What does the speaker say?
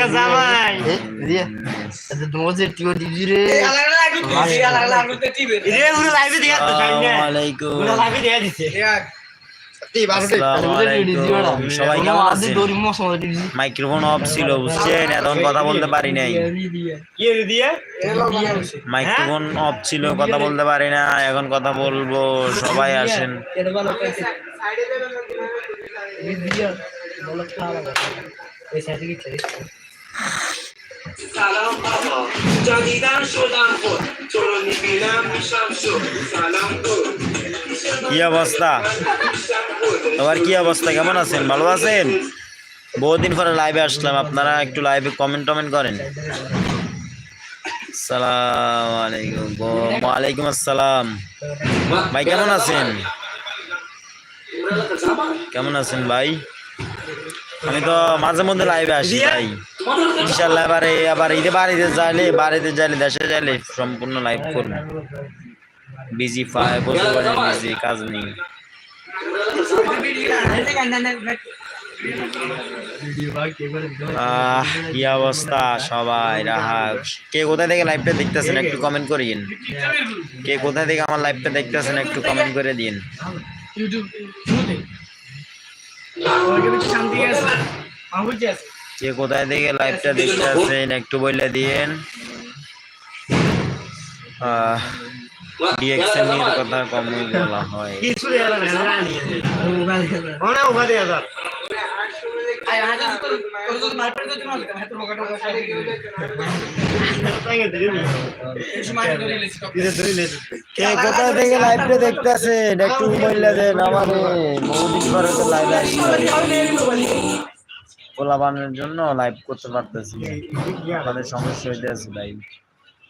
টাকা জামাই রিয়া আচ্ছা তোমার যে টিও দিবি রে রে পুরো লাইভে দেখা তো জানি না আলাইকুম পুরো লাইভে দেখা দিছে মাইক্রোফোন অফ ছিল বুঝছেন এখন কথা বলতে পারি নাই কি রে দিয়ে মাইক্রোফোন অফ ছিল কথা বলতে পারি না এখন কথা বলব সবাই আসেন সালাম বাবা। যদি দান সুদান কর। চলো নিবিলাম শামস সালাম কর। কি অবস্থা? তোমার কি অবস্থা? কেমন আছেন? ভালো আছেন? বহুদিন পরে লাইভে আসলাম। আপনারা একটু লাইভে কমেন্ট টমেন্ট করেন। সালাম আলাইকুম ওয়ালাইকুম আসসালাম। ভাই কেমন আছেন? কেমন আছেন ভাই? আমি তো মাঝে মধ্যে লাইভে আসি ভাই। ইনশাল্লাহ এবারে আবার ঈদে বাড়িতে যাইলে বাড়িতে যাইলে দেশে যাইলে সম্পূর্ণ লাইভ করব বিজি পায় বসে বসে বিজি কাজ নেই। আহ কি অবস্থা সবাই রাহা কে কোথা থেকে লাইভটা দেখতেছেন একটু কমেন্ট করিন কে কোথা থেকে আমার লাইভটা দেখতেছেন একটু কমেন্ট করে দিন। কে কোথায় থেকে লাইভটা দেখতেছেন একটু বলে দিয়েন। ডিএক্সএন এর কথা বলা হয় থেকে লাইভটা দেখতেছেন একটু বললে দেন আমারে। বহুদিন পরে তো লাইভে আসি পোলাবানের জন্য লাইভ করতে পারতেছি। আমাদের সমস্যা হইতে আছে